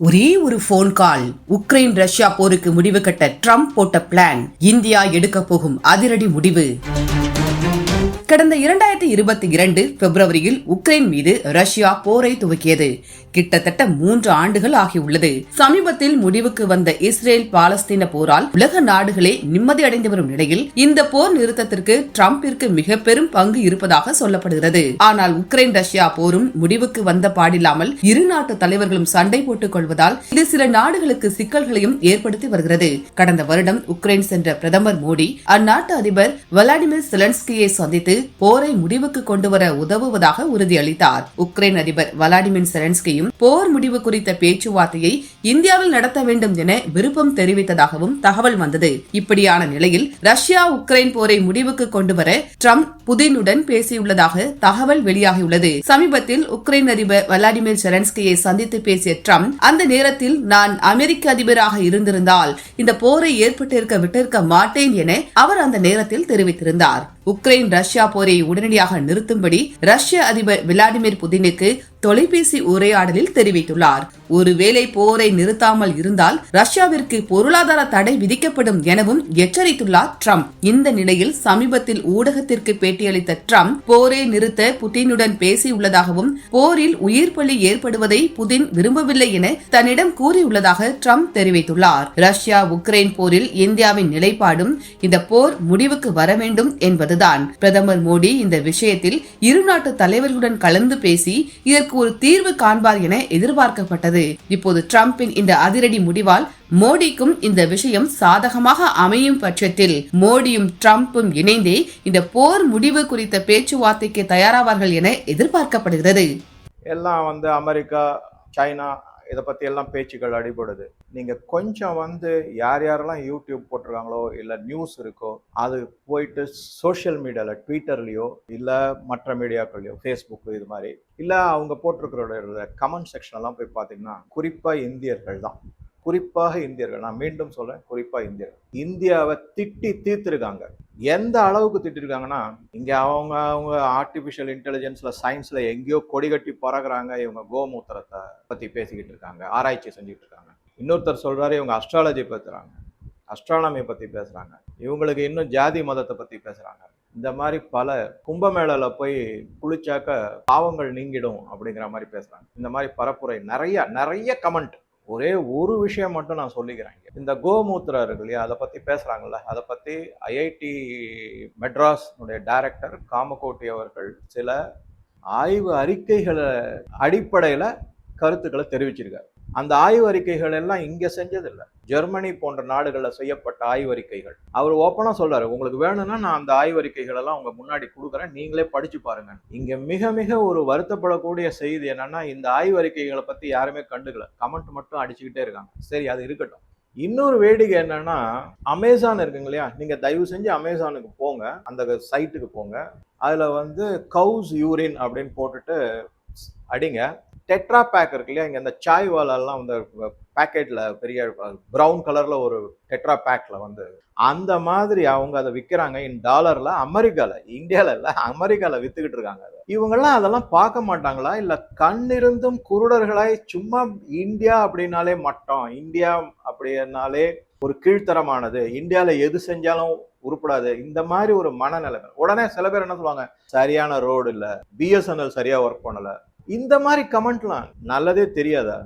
ஒரே ஒரு phone call Ukraine Russia போருக்கு முடிவு கட்ட ட்ரம்ப் போட்ட பிளான் இந்தியா எடுக்க போகும் அதிரடி முடிவு. கடந்த இரண்டாயிரத்தி இருபத்தி இரண்டு பிப்ரவரியில் உக்ரைன் மீது ரஷ்யா போரை துவக்கியது. கிட்டத்தட்ட மூன்று ஆண்டுகள் ஆகியுள்ளது. சமீபத்தில் முடிவுக்கு வந்த இஸ்ரேல் பாலஸ்தீன போரால் உலக நாடுகளே நிம்மதி அடைந்து வரும் நிலையில் இந்த போர் நிறுத்தத்திற்கு டிரம்பிற்கு மிக பெரும் பங்கு இருப்பதாக சொல்லப்படுகிறது. ஆனால் உக்ரைன் ரஷ்யா போரும் முடிவுக்கு வந்த பாடில்லாமல் இரு நாட்டு தலைவர்களும் சண்டை போட்டுக் கொள்வதால் இது சில நாடுகளுக்கு சிக்கல்களையும் ஏற்படுத்தி வருகிறது. கடந்த வருடம் உக்ரைன் சென்ற பிரதமர் மோடி அந்நாட்டு அதிபர் விளாடிமிர் செலன்ஸ்கியை சந்தித்து போரை முடிவுக்கு கொண்டு வர உதவுவதாக உறுதியளித்தார். உக்ரைன் அதிபர் விளாடிமிர் செலன்ஸ்கியும் போர் முடிவு குறித்த பேச்சுவார்த்தையை இந்தியாவில் நடத்த வேண்டும் என விருப்பம் தெரிவித்ததாகவும் தகவல் வந்தது. இப்படியான நிலையில் ரஷ்யா உக்ரைன் போரை முடிவுக்கு கொண்டு வர ட்ரம்ப் புதினுடன் பேசியுள்ளதாக தகவல் வெளியாகியுள்ளது. சமீபத்தில் உக்ரைன் அதிபர் விளாடிமிர் செலன்ஸ்கியை சந்தித்து பேசிய ட்ரம்ப் அந்த நேரத்தில் நான் அமெரிக்க அதிபராக இருந்திருந்தால் இந்த போரை ஏற்பட்டிருக்க விட்டிருக்க மாட்டேன் என அவர் அந்த நேரத்தில் தெரிவித்திருந்தார். உக்ரைன் ரஷ்யா போரை உடனடியாக நிறுத்தும்படி ரஷ்ய அதிபர் விளாடிமிர் புதினுக்கு தொலைபேசி உரையாடலில் தெரிவித்துள்ளார். ஒருவேளை போரை நிறுத்தாமல் இருந்தால் ரஷ்யாவிற்கு பொருளாதார தடை விதிக்கப்படும் எனவும் எச்சரித்துள்ளார் ட்ரம்ப். இந்த நிலையில் சமீபத்தில் ஊடகத்திற்கு பேட்டியளித்த ட்ரம்ப் போரை நிறுத்த புட்டினுடன் பேசியுள்ளதாகவும் போரில் உயிர் பலி ஏற்படுவதை புதின் விரும்பவில்லை என தன்னிடம் கூறியுள்ளதாக ட்ரம்ப் தெரிவித்துள்ளார். ரஷ்யா உக்ரைன் போரில் இந்தியாவின் நிலைப்பாடும் இந்த போர் முடிவுக்கு வர வேண்டும் என்பதுதான். பிரதமர் மோடி இந்த விஷயத்தில் இரு நாட்டு தலைவர்களுடன் கலந்து பேசி இதற்கு ஒரு தீர்வு காண்பார் என எதிர்பார்க்கப்பட்டது. இப்போது டிரம்பின் இந்த அதிரடி முடிவால் மோடிக்கும் இந்த விஷயம் சாதகமாக அமையும் பட்சத்தில் மோடியும் டிரம்பும் இணைந்தே இந்த போர் முடிவு குறித்த பேச்சுவார்த்தைக்கு தயாராவார்கள் என எதிர்பார்க்கப்படுகிறது. எல்லாம் வந்து அமெரிக்கா சைனா இதை பற்றி எல்லாம் பேச்சுக்கள் அடிபடுது. நீங்கள் கொஞ்சம் வந்து யார் யாரெல்லாம் யூடியூப் போட்டிருக்காங்களோ இல்லை நியூஸ் இருக்கோ அது போயிட்டு சோஷியல் மீடியாவில் ட்விட்டர்லேயோ இல்லை மற்ற மீடியாக்கள்லையோ ஃபேஸ்புக்கு இது மாதிரி இல்லை அவங்க போட்டிருக்கிற கமெண்ட் செக்ஷன்லாம் போய் பார்த்தீங்கன்னா குறிப்பாக இந்தியர்கள் தான். குறிப்பாக இந்தியர்கள். நான் மீண்டும் சொல்கிறேன் குறிப்பாக இந்தியர்கள். இந்தியாவை திட்டி தீர்த்துருக்காங்க. எந்த அளவுக்கு திட்டிருக்காங்கன்னா இங்கே அவங்க அவங்க ஆர்டிஃபிஷியல் இன்டெலிஜென்ஸில் சயின்ஸில் எங்கேயோ கொடி கட்டி பறகுறாங்க இவங்க கோமூத்திரத்தை பற்றி பேசிக்கிட்டு இருக்காங்க ஆராய்ச்சி செஞ்சுட்டு இருக்காங்க. இன்னொருத்தர் சொல்கிறாரு இவங்க அஸ்ட்ராலஜி பேசுகிறாங்க அஸ்ட்ரானமி பற்றி பேசுகிறாங்க இவங்களுக்கு இன்னும் ஜாதி மதத்தை பற்றி பேசுகிறாங்க இந்த மாதிரி பல கும்பமேளால போய் குளிச்சாக்க பாவங்கள் நீங்கிடும் அப்படிங்கிற மாதிரி பேசுகிறாங்க இந்த மாதிரி பரப்புரை நிறைய நிறைய கமெண்ட் ஒரே ஒரு விஷயம் மட்டும் நான் சொல்லிக்கிறேன் இந்த கோமூத்திரம் இருக்கு இல்லையா அதை பற்றி பேசுகிறாங்கல்ல அதை பற்றி ஐஐடி மெட்ராஸ் டைரக்டர் காமகோட்டி அவர்கள் சில ஆய்வு அறிக்கைகளை அடிப்படையில் கருத்துக்களை தெரிவிச்சிருக்காரு. அந்த ஆய்வறிக்கைகள் எல்லாம் இங்கே செஞ்சதில்லை. ஜெர்மனி போன்ற நாடுகளில் செய்யப்பட்ட ஆய்வறிக்கைகள். அவர் ஓப்பனாக சொல்றாரு உங்களுக்கு வேணும்னா நான் அந்த ஆய்வறிக்கைகள் எல்லாம் உங்க முன்னாடி கொடுக்குறேன். நீங்களே படிச்சு பாருங்க. இங்க மிக மிக ஒரு வருத்தப்படக்கூடிய செய்தி என்னன்னா இந்த ஆய்வறிக்கைகளை பத்தி யாருமே கண்டுக்கல. கமெண்ட் மட்டும் அடிச்சுக்கிட்டே இருக்காங்க. சரி அது இருக்கட்டும். இன்னொரு வேடிக்கை என்னன்னா அமேசான் இருக்குங்க இல்லையா நீங்க தயவு செஞ்சு அமேசானுக்கு போங்க. அந்த சைட்டுக்கு போங்க. அதுல வந்து கவுஸ் யூரின் அப்படின்னு போட்டுட்டு அடிங்க. டெட்ரா பேக் இருக்கு இல்லையா? இங்கே அந்த சாய் வாலெல்லாம் வந்து பேக்கெட்டில் பெரிய ப்ரௌன் கலரில் ஒரு டெட்ரா பேக்கில் வந்து அந்த மாதிரி அவங்க அதை விற்கிறாங்க இன் டாலரில் அமெரிக்காவில் இந்தியாவில் இல்லை அமெரிக்காவில் விற்றுக்கிட்டு இருக்காங்க அதை. இவங்கெல்லாம் அதெல்லாம் பார்க்க மாட்டாங்களா? இல்லை கண்ணிருந்தும் குருடர்களாய் சும்மா இந்தியா அப்படின்னாலே மட்டம் இந்தியா அப்படின்னாலே ஒரு கீழ்த்தரமானது இந்தியாவில் எது செஞ்சாலும் உருப்படாது இந்த மாதிரி ஒரு மனநிலைமை. உடனே சில பேர் என்ன சொல்லுவாங்க? சரியான ரோடு இல்லை பிஎஸ்என்எல் சரியாக ஒர்க் பண்ணலை. இந்த மாதிரி கமெண்ட்லாம் நல்லதே தெரியாதா?